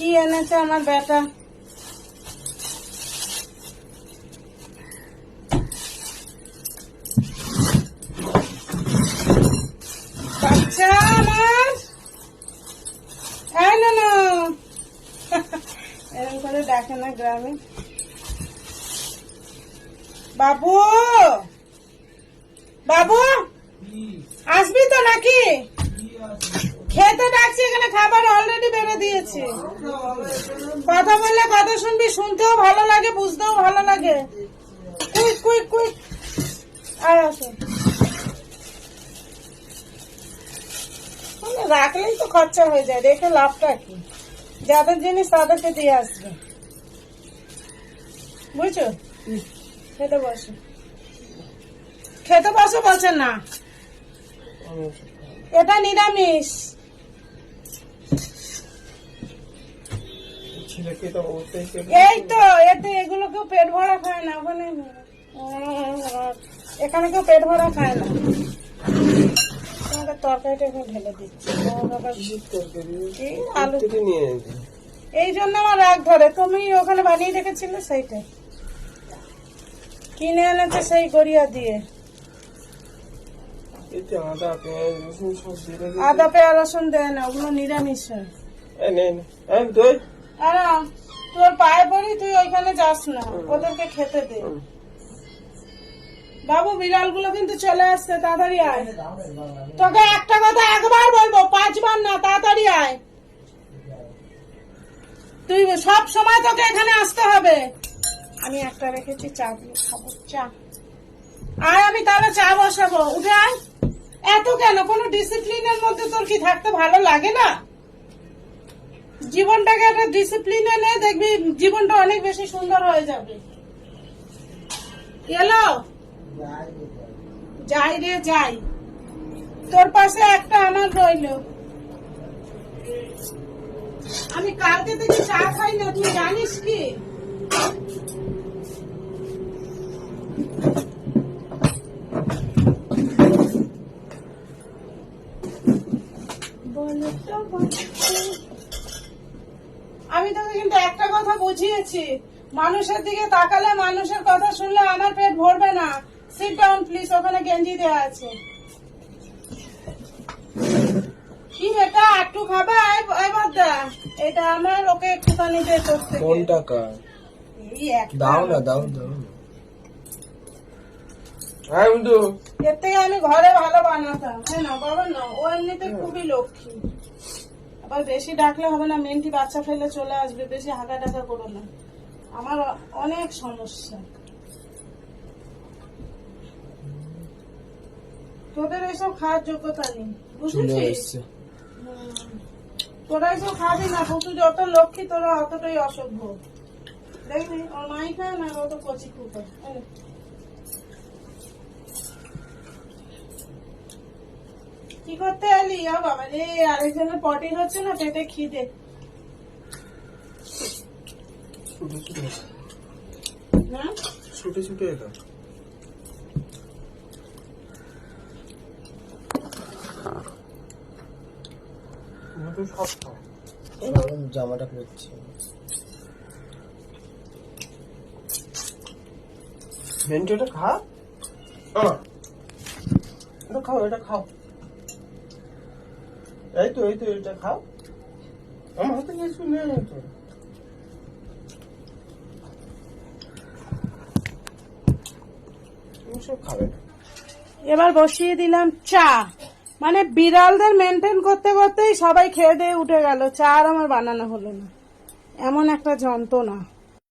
কি এনেছে আমার বেটা? বাচ্চা আমার এই না? এরকম করে ডাকে না গ্রামে। বাবু! বাবু! আসবি তো নাকি? খেতে ডাকছি, এখানে খাবার অলরেডি বেড়ে দিয়েছি। কথা বললে কথা শুনবি, শুনতেও ভালো লাগে, বুঝতেও ভালো লাগে। কুইক কুইক কুইক আয় আসো। মানে রাখলেই তো খরচা হয়ে যায় রেখে লাভটা কি? যাদের জিনিস তাদেরকে দিয়ে আসবে। বুঝছ? খেতে বসো। খেতে বসো বলছে না। এটা নিরামিষ। এই তো এতে এগুলো কেউ পেট ভরা খায় না ওখানে এখানে কেউ পেট ভরা খায় না। তোমাকে তরকারিটা এখন ঢেলে দিচ্ছি। ও বাবা, এই আলু? এই জন্য আমার রাগ ধরে। তুমি ওখানে বানিয়ে রেখেছিলে সেইটা। কিনে এনেছে সেই গড়িয়া দিয়ে। আদা পেঁয়া রসুন দেয় না ওগুলো নিরামিষ। হয় নে। আর তোর পায়ে পড়ি তুই ওইখানে যাস না। ওদেরকে খেতে দে। বাবু বিড়ালগুলো কিন্তু চলে আসছে তাড়াতাড়ি আয়। তোকে একটা কথা একবার বলব পাঁচবার না তাড়াতাড়ি আয়। তুই সব সময় তোকে এখানে আসতে হবে। আমি একটা রেখেছি চা দিয়ে খাব চা। আয় আমি তাহলে চা বসাবো। উঠে আয়। এত কেন? কোনো ডিসিপ্লিনের মধ্যে তোর কি থাকতে ভালো লাগে না? জীবনটাকে একটা ডিসিপ্লিনে নে দেখবি, জীবনটা অনেক বেশি সুন্দর হয়ে যাবে। এলো যাই রে, যাই। তোর পাশে একটা আমার রইল। আমি কালকে থেকে চা খাই না, তুই জানিস কি? বলো তো বাচ্চা। আমি তোকে কিন্তু একটা কথা বুঝিয়েছি। মানুষের দিকে তাকালে মানুষের কথা শুনলে আমার পেট ভরবে না। সিট ডাউন প্লিজ ওখানে গেঞ্জি দেওয়া আছে। কি এটা? একটু খাবা? এবার দা। এটা আমার ওকে একটুখানি দে থেকে। কোন টাকা দাও না দাও দাও। হ্যাঁ এর থেকে আমি ঘরে ভালো বানাতাম। হ্যাঁ না বাবা না ও এমনিতে খুবই লক্ষ্মী। আবার বেশি ডাকলে হবে না মেনটি বাচ্চা ফেলে চলে আসবে বেশি হাঁকা ডাকা করো না। আমার অনেক সমস্যা। তোদের এসব খাওয়ার যোগ্যতা নেই বুঝেছিস। তোরা এসব খাবি না পুতু যত লক্ষ্মী তোরা অতটাই অসভ্য। দেখবি ওর মাই খায় না অত কচি কুকুর। করতে এলি? আ বাবা রে আরেকজনের পটি হচ্ছে না পেটে খিদে। ছুটে ছুটে। না? ছুটে ছুটে এলো খাও। জামাটা পরছি। ভেন্টি এটা খা। আহ। এটা খাও এটা খাও। এই তো এই তো এটা খাও আমার হাতে কিছু নেই তো এবার বসিয়ে দিলাম চা। মানে বিড়ালদের মেনটেন করতে করতেই সবাই খেয়ে দিয়ে উঠে গেল। চা আর আমার বানানো হলো না। এমন একটা যন্ত্রণা।